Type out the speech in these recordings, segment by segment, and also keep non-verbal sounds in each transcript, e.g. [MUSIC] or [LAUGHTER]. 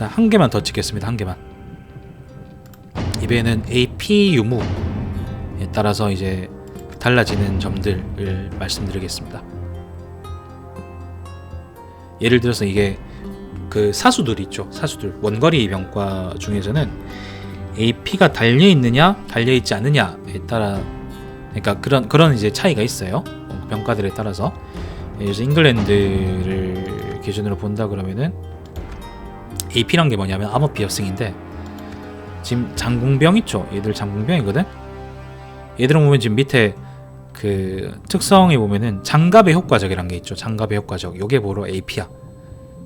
자, 한 개만 더 찍겠습니다. 한 개만. 이 배에는 AP 유무에 따라서 이제 달라지는 점들을 말씀드리겠습니다. 예를 들어서 이게 그 사수들 있죠. 사수들 원거리 병과 중에서는 AP가 달려 있느냐 달려 있지 않느냐에 따라 그러니까 그런 그런 이제 차이가 있어요. 어, 병가들에 따라서 그래서 잉글랜드를 기준으로 본다 그러면은 AP란 게 뭐냐면 아머 피어싱인데 지금 장궁병 있죠. 얘들 장궁병이거든. 얘들은 보면 지금 밑에 그 특성에 보면은 장갑의 효과적이란 게 있죠. 장갑의 효과적. 요게 바로 AP야.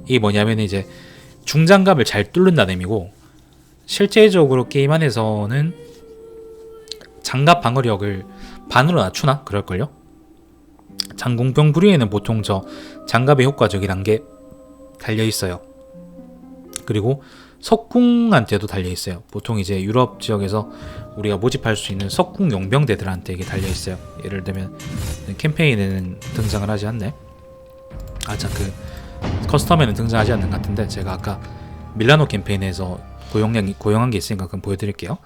이게 뭐냐면 이제 중장갑을 잘 뚫는다는 의미고 실제적으로 게임 안에서는 장갑 방어력을 반으로 낮추나 그럴걸요. 장궁병 부류에는 보통 저 장갑의 효과적이란 게 달려 있어요. 그리고 석궁한테도 달려 있어요. 보통 이제 유럽 지역에서 우리가 모집할 수 있는 석궁 용병대들한테 이게 달려 있어요. 예를 들면 캠페인에는 등장을 하지 않네. 아자 그 커스텀에는 등장하지 않는 것 같은데 제가 아까 밀라노 캠페인에서 고용량 고용한 게 있으니까 그럼 보여드릴게요.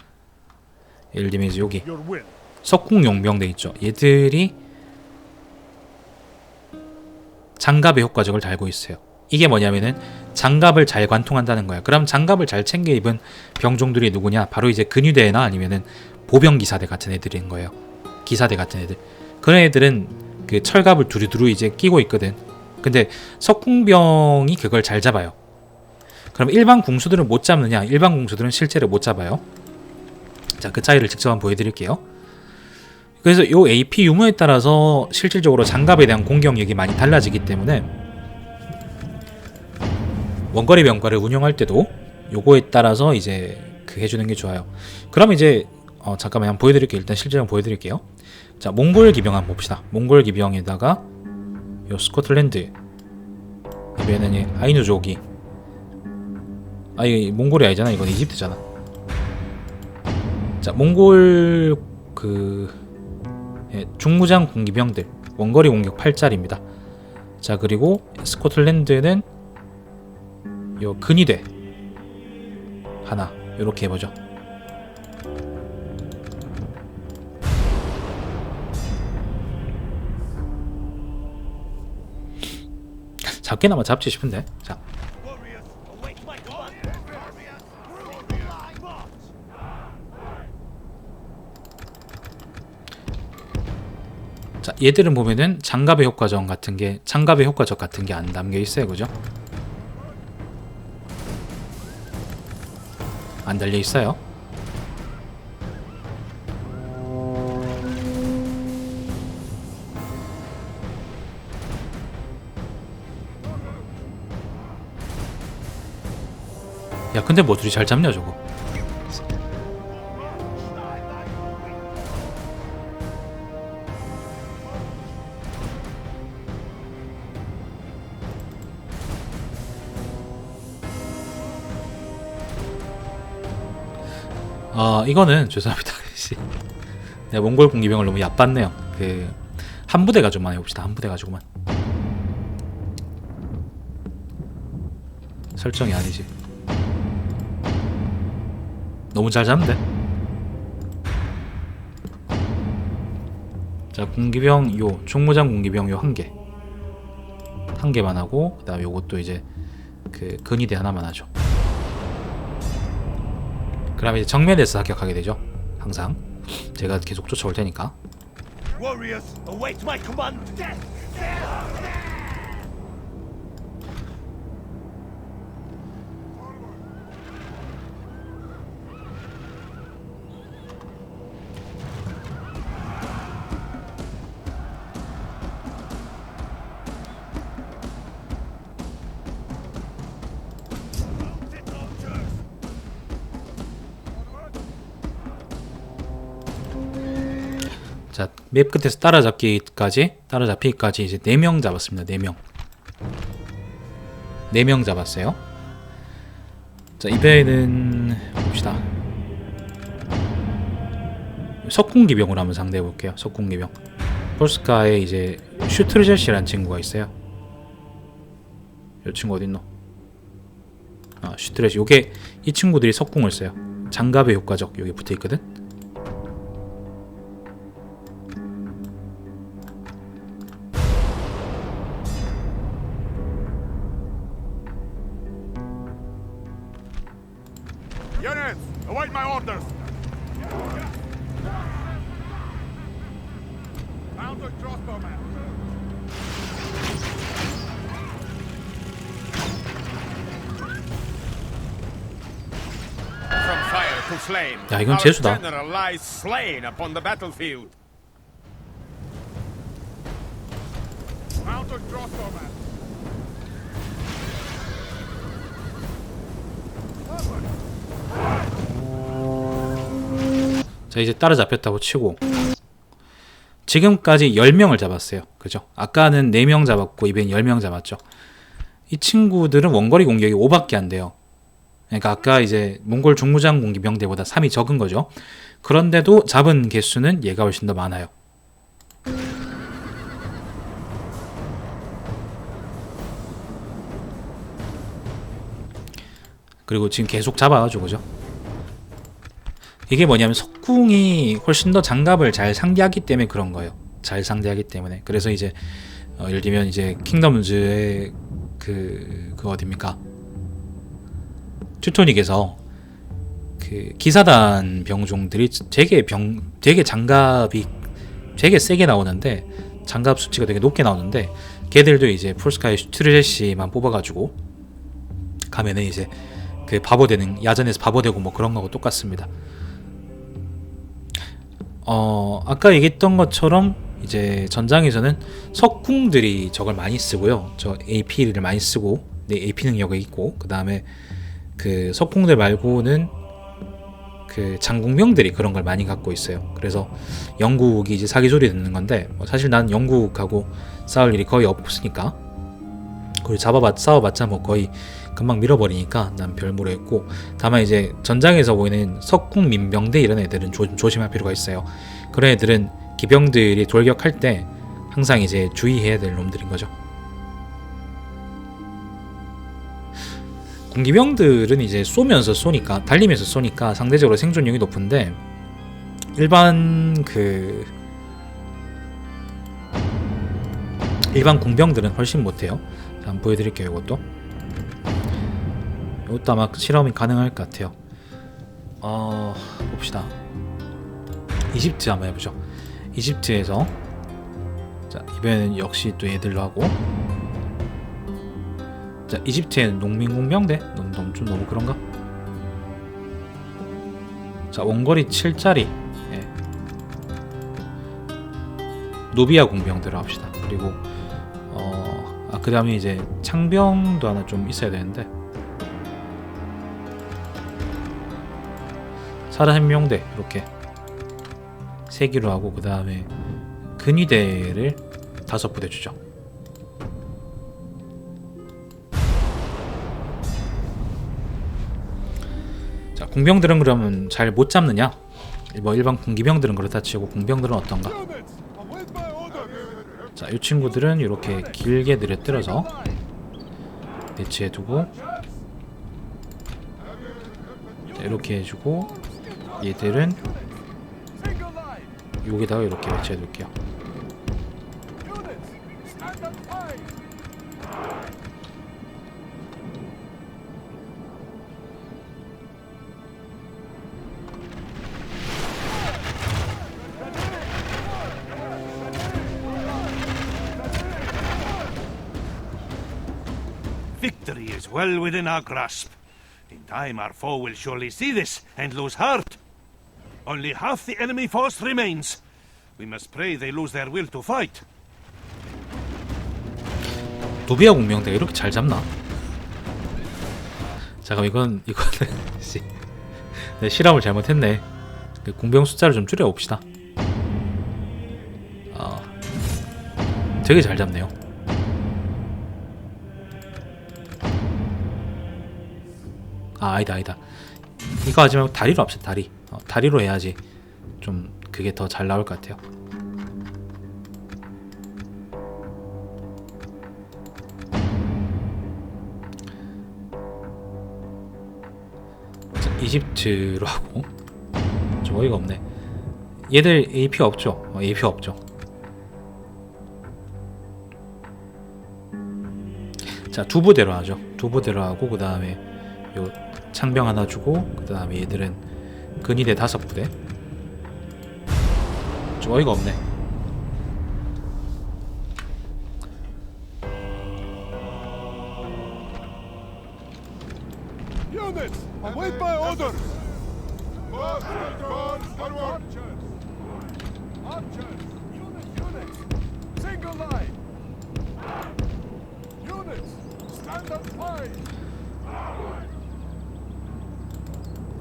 예를 들면 이제 여기. 석궁 용병대 있죠. 얘들이 장갑의 효과적을 달고 있어요. 이게 뭐냐면은 장갑을 잘 관통한다는 거야. 그럼 장갑을 잘 챙겨 입은 병종들이 누구냐? 바로 이제 근위대나 아니면은 보병 기사대 같은 애들인 거예요. 기사대 같은 애들. 그런 애들은 그 철갑을 두루두루 이제 끼고 있거든. 근데 석궁병이 그걸 잘 잡아요. 그럼 일반 궁수들은 못 잡느냐? 일반 궁수들은 실제로 못 잡아요. 자, 그 차이를 직접 한번 보여드릴게요. 그래서 요 AP 유무에 따라서 실질적으로 장갑에 대한 공격력이 많이 달라지기 때문에 원거리 병과를 운영할 때도 요거에 따라서 이제 그 해주는 게 좋아요. 그럼 이제 어 잠깐만 한번 보여드릴게요. 일단 실제 한번 보여드릴게요. 자 몽골 기병 한번 봅시다. 몽골 기병에다가 요 스코틀랜드 이번에는 이 아이누족이 아 이게 몽골이 아니잖아. 이건 이집트잖아. 자 몽골 그 예, 중무장 공기병들 원거리 공격 8짜리입니다. 자 그리고 스코틀랜드는 요 근위대 하나 요렇게 해보죠. 작게나마 잡지 싶은데 자. 자, 얘들은 보면은 장갑의 효과적 같은 게 장갑의 효과적 같은 게 안 담겨 있어요, 그죠? 안 달려 있어요. 야, 근데 뭐 둘이 잘 잡냐 저거? 아 이거는 [LAUGHS] 죄송합니다. 씨. 내가 몽골 공기병을 너무 얕봤네요. 그 한 부대 가지고만 해봅시다. 한 부대 가지고만. 설정이 아니지. 너무 잘 잡는데. 자 공기병 요 총무장 공기병 요 한 개. 한 개만 하고 그 다음에 요것도 이제 그 근위대 하나만 하죠. 그럼 이제 정면에서 사격하게 되죠. 항상 제가 계속 쫓아올 테니까. Warriors, await my command. 자, 맵 끝에서 따라잡기까지 따라잡히기까지 이제 4명 잡았습니다. 4명. 4명 잡았어요. 자, 이번에는 봅시다. 석궁기병으로 한번 상대해 볼게요. 석궁기병. 폴스카에 이제 슈트르제시라는 친구가 있어요. 이 친구 어딨노? 어, 어, 슈트레시 요게 이 친구들이 석궁을 써요. 장갑에 효과적 여기 붙어 있거든. Crossbowman. 자 이제 따라잡혔다고 치고 지금까지 10명을 잡았어요. 그죠? 아까는 4명 잡았고 이번엔 10명 잡았죠. 이 친구들은 원거리 공격이 5밖에 안 돼요. 그러니까 아까 이제 몽골 중무장 공기 병대보다 3이 적은 거죠. 그런데도 잡은 개수는 얘가 훨씬 더 많아요. 그리고 지금 계속 잡아가지고 그죠? 이게 뭐냐면 석궁이 훨씬 더 장갑을 잘 상대하기 때문에 그런 거예요. 잘 상대하기 때문에. 그래서 이제 어, 예를 들면 이제 킹덤즈의 그, 그 어딥니까? 튜토닉에서 그 기사단 병종들이 되게 병 되게 장갑이 되게 세게 나오는데 장갑 수치가 되게 높게 나오는데 걔들도 이제 풀스카이 슈트레시만 뽑아가지고 가면은 이제 그 바보 되는 야전에서 바보 되고 뭐 그런 거하고 똑같습니다. 어 아까 얘기했던 것처럼 이제 전장에서는 석궁들이 저걸 많이 쓰고요. 저 AP를 많이 쓰고 네, AP 능력이 있고 그 다음에 그 석궁들 말고는 그 장궁병들이 그런 걸 많이 갖고 있어요. 그래서 영국이 이제 사기 소리 듣는 건데 뭐 사실 난 영국하고 싸울 일이 거의 없으니까 그리고 잡아봤 싸워봤자 뭐 거의 금방 밀어버리니까 난별 무례했고 다만 이제 전장에서 보이는 석궁 민병대 이런 애들은 조, 조심할 필요가 있어요. 그런 애들은 기병들이 돌격할 때 항상 이제 주의해야 될 놈들인 거죠. 공기병들은 이제 쏘면서 쏘니까 달리면서 쏘니까 상대적으로 생존력이 높은데 일반 그 일반 공병들은 훨씬 못해요. 자, 한번 보여드릴게요. 이것도 이것도 아마 실험이 가능할 것 같아요. 어 봅시다. 이집트 한번 해보죠. 이집트에서 자 이번에는 역시 또 얘들로 하고 자 이집트에는 농민 공병대 너무, 너무 좀 너무 그런가? 자 원거리 7짜리 예. 노비아 공병대로 합시다. 그리고 어, 아 그 다음에 이제 창병도 하나 좀 있어야 되는데 사라현명대 이렇게 세 개로 하고 그 다음에 근위대를 다섯 부대 주죠. 공병들은 그러면 잘 못 잡느냐? 뭐 일반 공기병들은 그렇다 치고 공병들은 어떤가? 자, 이 친구들은 이렇게 길게 늘어뜨려서 배치해두고 자, 이렇게 해주고 얘들은. 여기다가 이렇게 배치해둘게요. Well within our grasp. In time, our foe will surely see this and lose heart. Only half the enemy force remains. We must pray they lose their will to fight. 노비아 공명대가 이렇게 잘 잡나? 잠깐 이건 이거는 씨, 내 실험을 잘못했네. 그 공병 숫자를 좀 줄여 봅시다. 아, 되게 잘 잡네요. 아 아니다 아니다. 이거 하지 말고 다리로 합시다 다리. 어, 다리로 해야지 좀 그게 더 잘 나올 것 같아요. 이집트로 하고 좀 어이가 없네. 얘들 AP 없죠? 어, AP 없죠. 자, 두 부대로 하죠. 두 부대로 하고 그 다음에 요 창병 하나 주고 그 다음에 얘들은 근위대 다섯 부대. 좀 어이가 없네.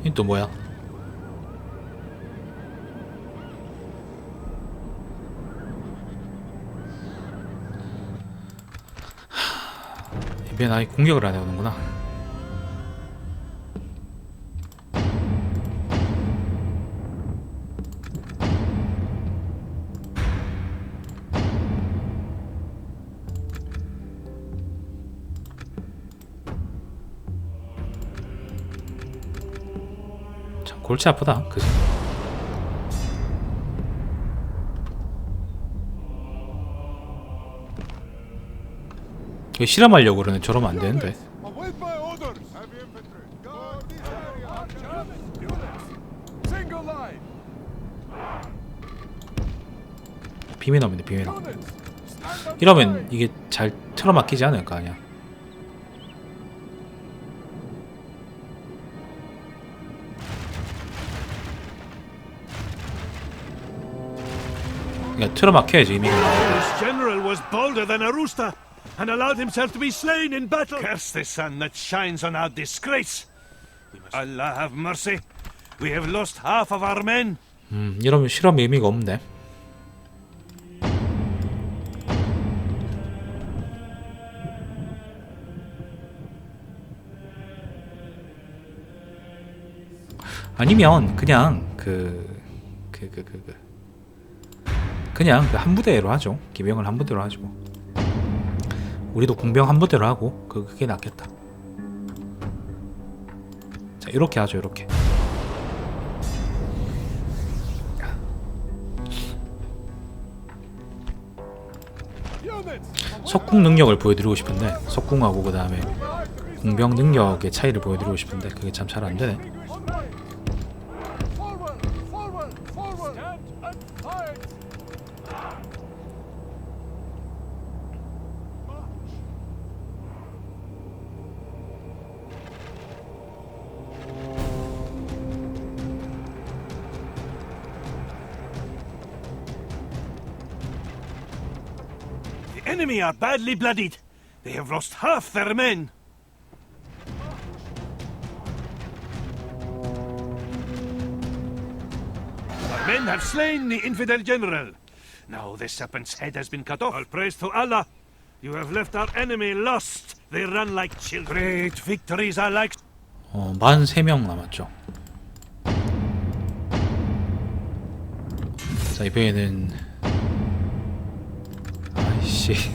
이 또 뭐야? 이변 아예 공격을 안 해오는구나. 골치 아프다. 그지? 이거 실험하려고 그러네. 저러면 안 되는데. 비매너인데 비매너. 이러면. 이게 잘 틀어막히지 않을 거 아니 야. 그러니까 틀어막혀야지 의미가 있는 This general was bolder than a rooster and allowed himself to be slain in battle. Curse the sun that shines on our disgrace. Allah have mercy. We have lost half of our men. 음, 이러면 실험 의미가 없네. 아니면 그냥 그 그 그 그 그, 그냥 그한 부대로 하죠. 기병을 한 부대로 하죠. 우리도 공병 한 부대로 하고 그 그게 낫겠다. 자 이렇게 하죠. 이렇게. 석궁 능력을 보여드리고 싶은데 석궁하고 그 다음에 공병 능력의 차이를 보여드리고 싶은데 그게 참 잘 안 되네. enemy are badly bloodied. They have lost half their men. Our men have slain the infidel general. Now the serpent's head has been cut off. All praise to Allah. You have left our enemy lost. They run like children. Great victories are like 어, 43명 남았죠. 자 이번에는 아이 씨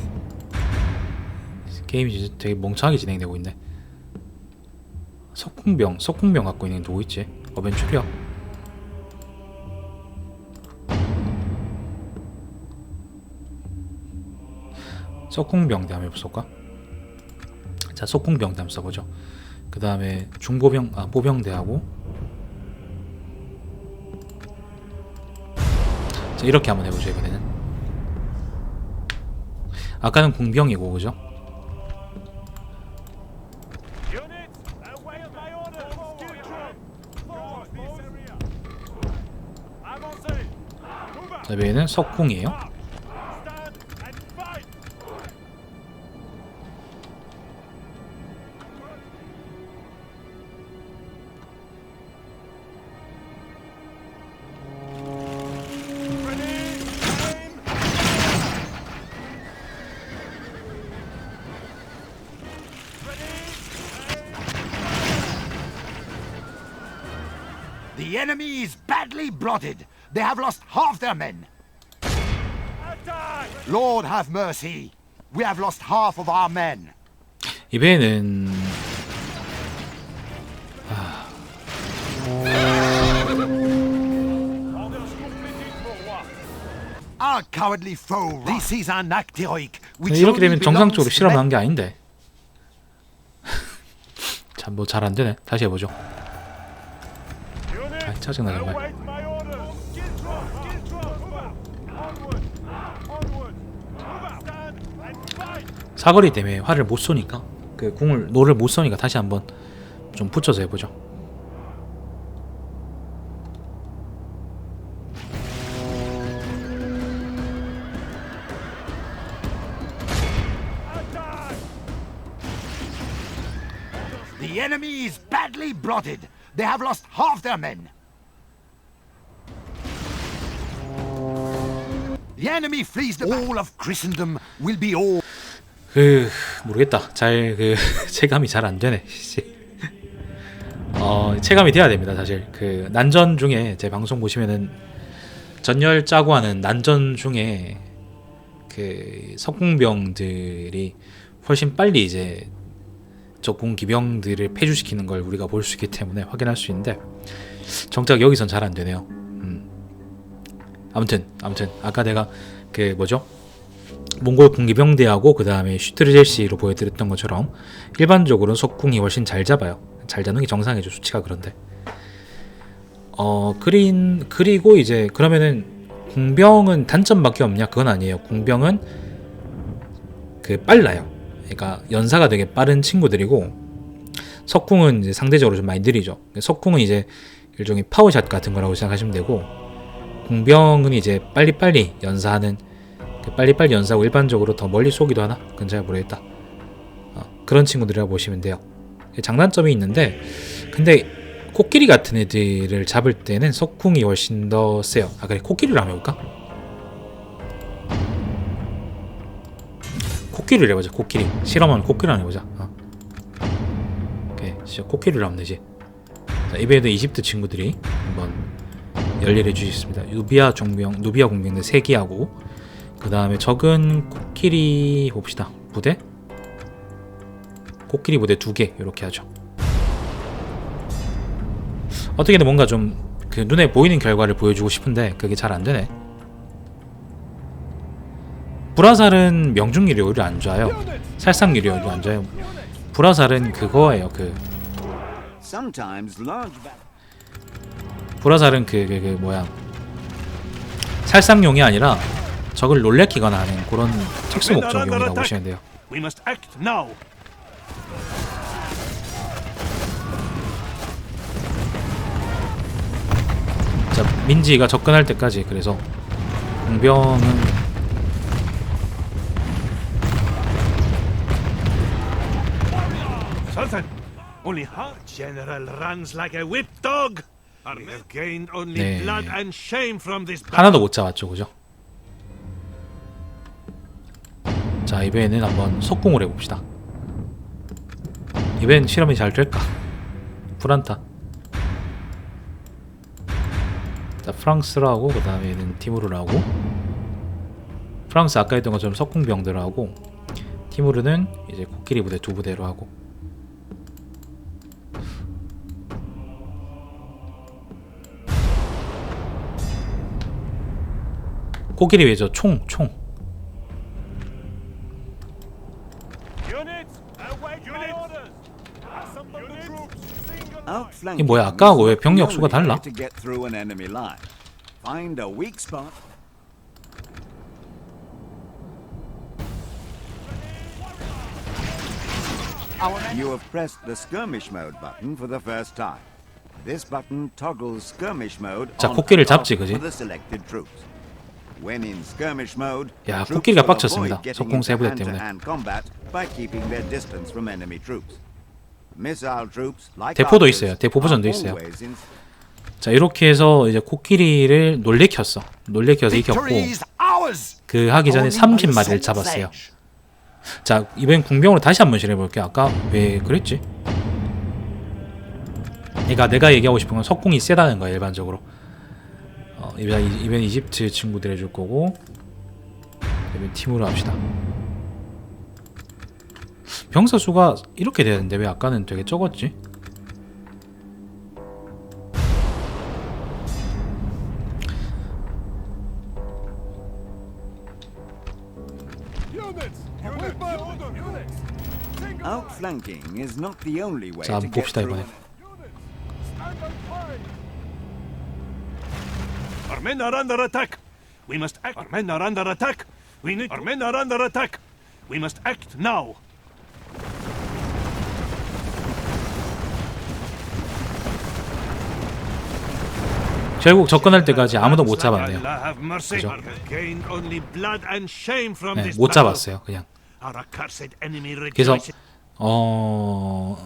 게임이 되게 멍청하게 진행되고 있네. 석궁병, 석궁병 갖고 있는 게 누구 있지? 어벤츄리야. 석궁병대 한번 해볼까? 자, 석궁병대 한번 써보죠. 그 다음에 중보병, 아, 보병대하고 자, 이렇게 한번 해보죠, 이번에는. 아까는 궁병이고, 그죠? 자, 이번에는 석궁이에요. utterly blotted. They have lost half their men. Lord have mercy. We have lost half of our men. 이번에는 아... Our cowardly foe. This is an act heroic. 이렇게 되면 정상적으로 실험한 게 아닌데. 참뭐잘 안 되네. 다시 해보죠. 아, 짜증나 정말. 사거리 때문에 활을 못 쏘니까 그 궁을 노를 못 쏘니까 다시 한번 좀 붙여서 해보죠. Attack! The enemy is badly blotted. They have lost half their men. The enemy flees the all of Christendom will be all. 그 모르겠다. 잘 그 [LAUGHS] 체감이 잘 안 되네. 씨. 어 체감이 돼야 됩니다. 사실 그 난전 중에 제 방송 보시면은 전열 짜고 하는 난전 중에 그 석궁병들이 훨씬 빨리 이제 적궁 기병들을 폐주시키는 걸 우리가 볼 수 있기 때문에 확인할 수 있는데 정작 여기선 잘 안 되네요. 음. 아무튼 아무튼 아까 내가 그 뭐죠? 몽골 궁기병대하고 그 다음에 슈트르젤시로 보여드렸던 것처럼 일반적으로 석궁이 훨씬 잘 잡아요. 잘 잡는 게 정상이죠 수치가 그런데. 어 그린 그리고 이제 그러면은 궁병은 단점밖에 없냐? 그건 아니에요. 궁병은 그 빨라요. 그러니까 연사가 되게 빠른 친구들이고 석궁은 이제 상대적으로 좀 많이 느리죠. 석궁은 이제 일종의 파워샷 같은 거라고 생각하시면 되고 궁병은 이제 빨리빨리 연사하는 그 빨리빨리 연사하고 일반적으로 더 멀리 쏘기도 하나? 잘 모르겠다. 어, 그런 친구들이라고 보시면 돼요. 장단점이 있는데 근데 코끼리 같은 애들을 잡을 때는 석궁이 훨씬 더 세요. 아 그래 코끼리를 한번 해볼까? 코끼리를 해보자. 코끼리 실험하는 코끼리 한번 해보자. 어. 오케이 진짜 코끼리를 하면 되지. 자, 이번에도 이집트 친구들이 한번 열일해 주셨습니다. 누비아 종병, 누비아 공병대 3기하고 그 다음에 적은 코끼리 봅시다. 부대? 코끼리 부대 2개 이렇게 하죠. 어떻게든 뭔가 좀 그 눈에 보이는 결과를 보여주고 싶은데 그게 잘 안 되네. 불화살은 명중률이 오히려 안 좋아요. 살상률이 오히려 안 좋아요. 불화살은 그거예요. 그 불화살은 그, 그, 그 뭐야 살상용이 아니라 적을 놀래키거나 하는 그런 특수 목적용이라고 보시면 돼요. We must act now. 자 민지가 접근할 때까지 그래서 공병은 Sultan, only our general runs like a whipped dog. We have gained only 네. blood and shame from this battle. 하나도 못 잡았죠, 그죠? 자 이번에는 한번 속공을 해봅시다. 이번엔 실험이 잘 될까? 불안타. 자 프랑스라고 그 다음에는 티무르라고 프랑스 아까 했던 것처럼 석궁병들하고 티무르는 이제 코끼리 부대 두 부대로 하고 코끼리 왜죠? 총 총. Units, await my orders. Assemble the troops. Single line. outflanking 이게 뭐야, 아까하고 왜 병력 수가 달라? To get through an enemy line. Find a weak spot. You have pressed the skirmish mode button for the first time. This button toggles skirmish mode 자, 코끼리를 잡지, 그지? When in skirmish mode, 야, 코끼리가 빡쳤습니다. into 세부대 때문에. hand-to-hand combat by keeping their distance from enemy troops. 대포도 있어요. 대포부전도 are 있어요. 자 이렇게 해서 이제 코끼리를 놀래켰어. 놀래켜서 이겼고. 그 하기 전에 Only by the 30마리를 sword's 잡았어요. 자 이번엔 궁병으로 다시 한번 실해볼게요. 아까 왜 그랬지? 그러니까 내가 얘기하고 싶은 건 석궁이 세다는 거야 일반적으로. 어, 이번 이번 이집트 친구들 해줄 거고 이번 팀으로 합시다. 병사 수가 이렇게 되는데 왜 아까는 되게 적었지? 자 한번 봅시다 이번에 Our men are under attack. We must act. Our men are under attack. We need. Our men are under attack. We must act now. 결국 접근할 때까지 아무도 못 잡았네요. Allah have mercy. 그죠? 네, 못. 잡았어요, 그냥. 그래서. 어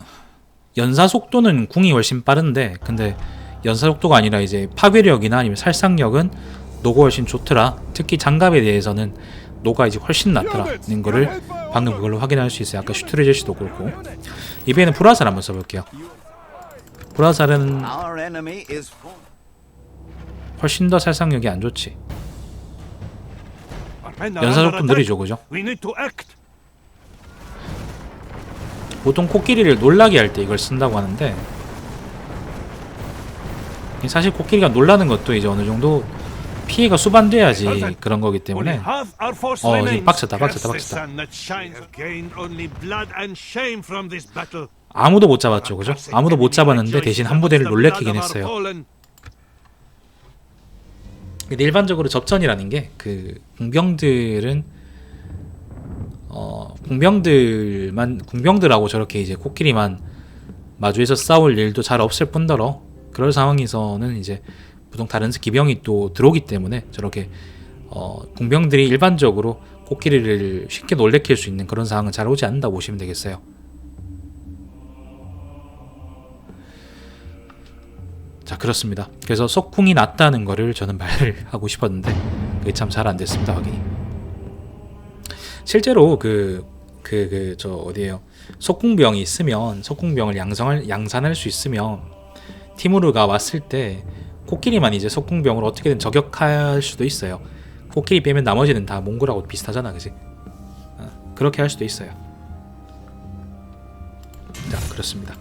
연사 속도는 궁이 훨씬 빠른데 근데 연사 속도가 아니라 이제 파괴력이나 아니면 살상력은 노가 훨씬 좋더라. 특히 장갑에 대해서는 노가 이제 훨씬 낫더라는 거를 방금 그걸로 확인할 수 있어요. 아까 슈트레제시도 그렇고 이번에는 불화살 한번 써볼게요. 불화살은 Our enemy is for- 훨씬 더 살상력이 안 좋지. Our men are 연사 under 속도 attack. 느리죠, 그죠? 보통 코끼리를 놀라게 할 때 이걸 쓴다고 하는데 사실 코끼리가 놀라는 것도 이제 어느 정도 피해가 수반돼야지 그런 거기 때문에 어, 지금. 빡쳤다, 빡쳤다, 빡쳤다. 아무도 못 잡았죠, 그죠? 아무도 못 잡았는데 대신 한 부대를 놀래키긴 했어요. 근데 일반적으로 접전이라는 게그 궁병들은 어 궁병들만 궁병들하고 저렇게 이제 코끼리만 마주해서 싸울 일도 잘 없을 뿐더러 그럴 상황에서는 이제 보통 다른 기병이 또 들어오기 때문에 저렇게 어 궁병들이 일반적으로 코끼리를 쉽게 놀래킬 수 있는 그런 상황은 잘 오지 않는다 고 보시면 되겠어요. 자 그렇습니다. 그래서 석궁이 낮다는 거를 저는 [LAUGHS] 말을 하고 싶었는데 그게 참 잘 안 됐습니다 확인이. 실제로 그 그 그 저 어디에요? 석궁병이 있으면 석궁병을 양성할 양산할 수 있으면 티무르가 왔을 때 코끼리만 이제 석궁병을 어떻게든 저격할 수도 있어요. 코끼리 빼면 나머지는 다 몽골하고 비슷하잖아, 그지? 어, 그렇게 할 수도 있어요. 자 그렇습니다.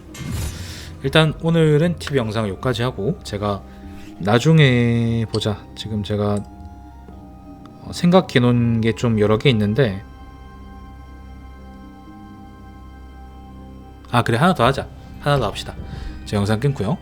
일단 오늘은 TV 영상을 여기까지 하고 제가 나중에 보자. 지금 제가 어, 생각해 놓은 게 좀 여러 개 있는데 아 그래 하나 더 하자. 하나 더 합시다. 제 영상 끊고요.